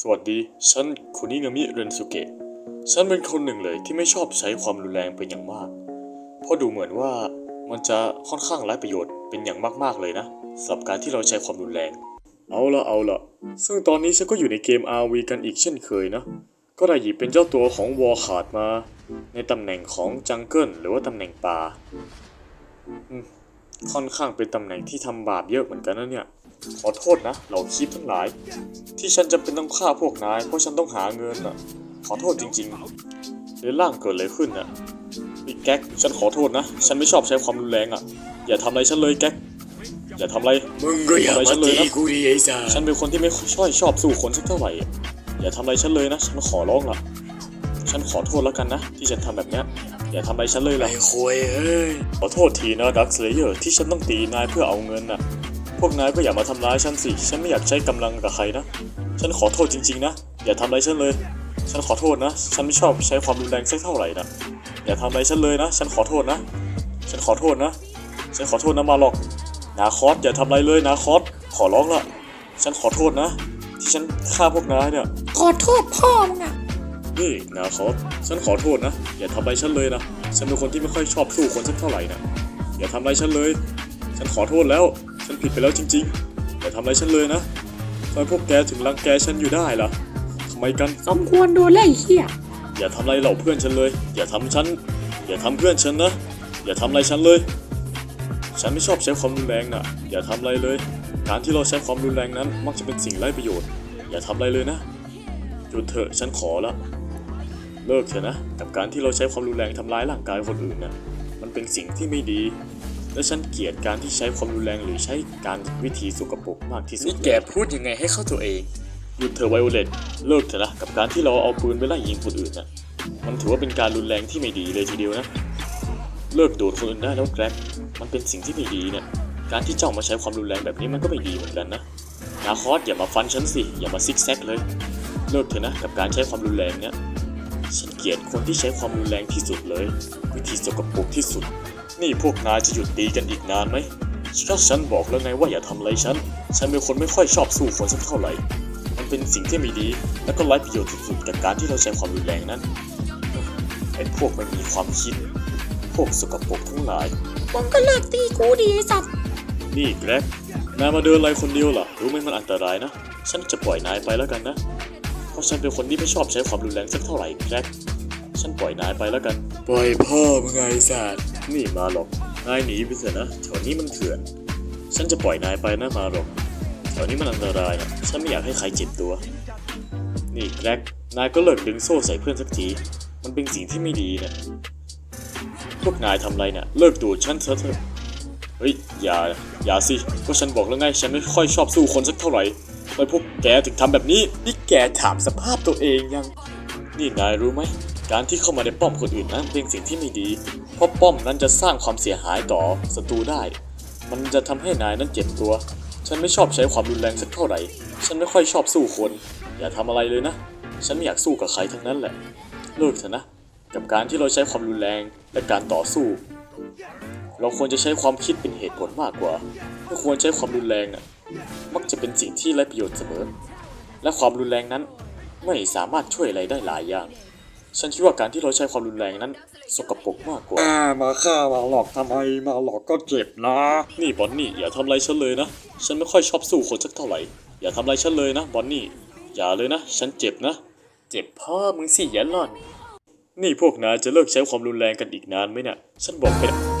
สวัสดี ฉันคุนิงามิเรนสุเกะ ฉันเป็นคนหนึ่งเลยที่ไม่ชอบใช้ความรุนแรงเป็นอย่างมาก เพราะดูเหมือนว่ามันจะค่อนข้างไร้ประโยชน์เป็นอย่างมากๆเลยนะสำหรับการที่เราใช้ความรุนแรง เอาละเอาละซึ่งตอนนี้ฉันก็อยู่ในเกม RV กันอีกเช่นเคยนะ ก็ได้หยิบเป็นเจ้าตัวของวอลขาดมา ในตำแหน่งของจังเกิลหรือว่าตำแหน่งป่าค่อนข้างเป็นตำแหน่งที่ทำบาปเยอะเหมือนกันนะเนี่ย ขอโทษนะเหล่าคีปทั้งหลาย ที่ฉันจำเป็นต้องฆ่าพวกนาย เพราะฉันต้องหาเงินน่ะ ขอโทษจริงๆหรือล่างเกิดอะไรขึ้นน่ะพี่แก๊กฉันขอโทษนะ ฉันไม่ชอบใช้ความรุนแรงอะ อย่าทำอะไรฉันเลยแก๊กอย่าทำอะไรมึงก็อย่าทำอะไรมาฉันเลยตีนะกูดิไอ้สัสฉันเป็นคนที่ไม่ค่อยชอบสู้คนสักเท่าไหร่อะอย่าทำอะไรฉันเลยนะ ฉันขอร้องล่ะ ฉันขอโทษแล้วกันนะ ที่ฉันทำแบบเนี้ยอย่าทำอะไรฉันเลยล่ะไอ้ควยเอ้ยขอโทษทีนะดักสเลเยอร์ที่ฉันต้องตีนายเพื่อเอาเงินน่ะ พวกนายก็อย่ามาทำร้ายฉันสิ ฉันไม่อยากใช้กำลังกับใครนะ ฉันขอโทษจริง ๆ นะ อย่าทำอะไรฉันเลย ฉันขอโทษนะ ฉันไม่ชอบใช้ความรุนแรงสักเท่าไหร่นะ อย่าทำอะไรฉันเลยนะ ฉันขอโทษนะ ฉันขอโทษนะ ฉันขอโทษนะมาหรอก นาคอสอย่าทำอะไรเลยนาคอสขอร้องละ ฉันขอโทษนะ ที่ฉันฆ่าพวกนายเนี่ย ขอโทษพ่อมึงอะนี่นาคอสฉันขอโทษนะ อย่าทำอะไรฉันเลยนะ ฉันเป็นคนที่ไม่ค่อยชอบสู้คนสักเท่าไหร่นะ อย่าทำอะไรฉันเลย ฉันขอโทษแล้ว ฉันผิดไปแล้วจริงๆอย่าทำอะไรฉันเลยนะทำไมพวกแกถึงรังแกฉันอยู่ได้ล่ะทำไมกัน สมควรโดนไล่เหี้ย อย่าทำอะไรเหล่าเพื่อนฉันเลย อย่าทำฉัน อย่าทำเพื่อนฉันนะ อย่าทำอะไรฉันเลย ฉันไม่ชอบใช้ความรุนแรงนะอย่าทำอะไรเลย การที่เราใช้ความรุนแรงนั้น มักจะเป็นสิ่งไร้ประโยชน์ อย่าทำอะไรเลยนะ หยุดเถอะ ฉันขอละ เลิกเถอะนะ กับการที่เราใช้ความรุนแรงทำร้ายร่างกายคนอื่นนะมันเป็นสิ่งที่ไม่ดี และฉันเกลียดการที่ใช้ความรุนแรงหรือใช้การวิธีสกปรกมากที่สุดนี่แกพูดยังไงให้เข้าตัวเอง หยุดเถอะไวโอเลตเลิกเถอะนะกับการที่เราเอาปืนไปไล่ยิงคนอื่นนะมันถือว่าเป็นการรุนแรงที่ไม่ดีเลยทีเดียวนะเลิกโดดคนอื่นได้แล้วแกร็กมันเป็นสิ่งที่ไม่ดีเนี่ยการที่เจ้ามาใช้ความรุนแรงแบบนี้มันก็ไม่ดีเหมือนกันนะนาคอสอย่ามาฟันฉันสิอย่ามาซิกแซกเลย เลิกเถอะนะกับการใช้ความรุนแรงเนี่ยฉันเกลียดคนที่ใช้ความรุนแรงที่สุดเลย วิธีสกปรกที่สุด นี่พวกนายจะหยุดตีกันอีกนานไหมก็ฉันบอกแล้วไงว่าอย่าทำอะไรฉัน ฉันเป็นคนไม่ค่อยชอบสู้คนสักเท่าไหร่ มันเป็นสิ่งที่ไม่ดี และก็ไร้ประโยชน์สุดๆกับการที่เราใช้ความรุนแรงนั้น ไอ้พวกไม่มีความคิด พวกสกปรกทั้งหลายมึงก็เลิกตีกูดีไอ้สัตว์ นี่แกร็กนายมาเดินอะไรคนเดียวล่ะรู้ไหมมันอันตรายนะ ฉันจะปล่อยนายไปแล้วกันนะ เพราะฉันเป็นคนที่ไม่ชอบใช้ความรุนแรงสักเท่าไหร่แกร็กฉันปล่อยนายไปแล้วกัน ปล่อยพ่อมึงไงไอ้สั นี่มาหรอก นายหนีไปเถอะนะ แถวนี้มันเถื่อน ฉันจะปล่อยนายไปนะมาหรอก แถวนี้มันอันตรายนะฉันไม่อยากให้ใครเจ็บตัว นี่แกร็กนายก็เลิกดึงโซ่ใส่เพื่อนสักที มันเป็นสิ่งที่ไม่ดีนะ พวกนายทำไรเนี่ยเลิกดูดฉันเถอะเถอะ เฮ้ย อย่า อย่าสิ ก็ฉันบอกแล้วไง ฉันไม่ค่อยชอบสู้คนสักเท่าไหร่ทำไมพวกแกถึงทำแบบนี้ นี่แกถามสภาพตัวเองยัง นี่นายรู้ไหม การที่เข้ามาในป้อมคนอื่นนั้นเป็นสิ่งที่ไม่ดี เพราะป้อมนั้นจะสร้างความเสียหายต่อศัตรูได้ มันจะทำให้นายนั้นเจ็บตัว ฉันไม่ชอบใช้ความรุนแรงสักเท่าไหร่ ฉันไม่ค่อยชอบสู้คน อย่าทำอะไรเลยนะ ฉันไม่อยากสู้กับใครทั้งนั้นแหละเลิกเถอะนะ กับการที่เราใช้ความรุนแรงและการต่อสู้ เราควรจะใช้ความคิดเป็นเหตุผลมากกว่า ไม่ควรใช้ความรุนแรงอะ มักจะเป็นสิ่งที่ไร้ประโยชน์เสมอ และความรุนแรงนั้นไม่สามารถช่วยอะไรได้หลายอย่าง ฉันคิดว่าการที่เราใช้ความรุนแรงนั้น สกปรกมากกว่า อ่ามาฆ่ามาหลอกทำไมมาหลอกก็เจ็บนะ นี่บอนนี่อย่าทำอะไรฉันเลยนะ ฉันไม่ค่อยชอบสู้คนสักเท่าไหร่ อย่าทำอะไรฉันเลยนะบอนนี่ อย่าเลยนะ ฉันเจ็บนะ เจ็บพ่อมึงสิอย่าหล่อน นี่พวกนายจะเลิกใช้ความรุนแรงกันอีกนานไหมเนี่ย ฉันบอกไป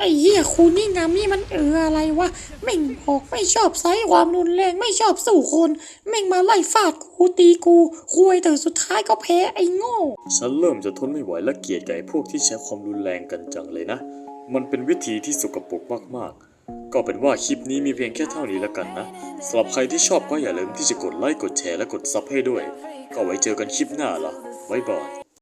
ไอ้เหี้ยคูนี่งามี่มันเอออะไรวะแม่งบอกไม่ชอบใช้ความรุนแรงไม่ชอบสู้คนแม่งมาไล่ฟาดกูตีกูคุยแต่สุดท้ายก็แพ้ไอ้โง่ ฉันเริ่มจะทนไม่ไหวและเกลียดไอ้พวกที่ใช้ความรุนแรงกันจังเลยนะ มันเป็นวิธีที่สกปรกมากๆ ก็เป็นว่าคลิปนี้มีเพียงแค่เท่านี้แล้วกันนะสำหรับใครที่ชอบก็อย่าลืมที่จะกดไลค์กดแชร์และกดซับให้ด้วย ก็ไว้เจอกันคลิปหน้าละบ๊ายบาย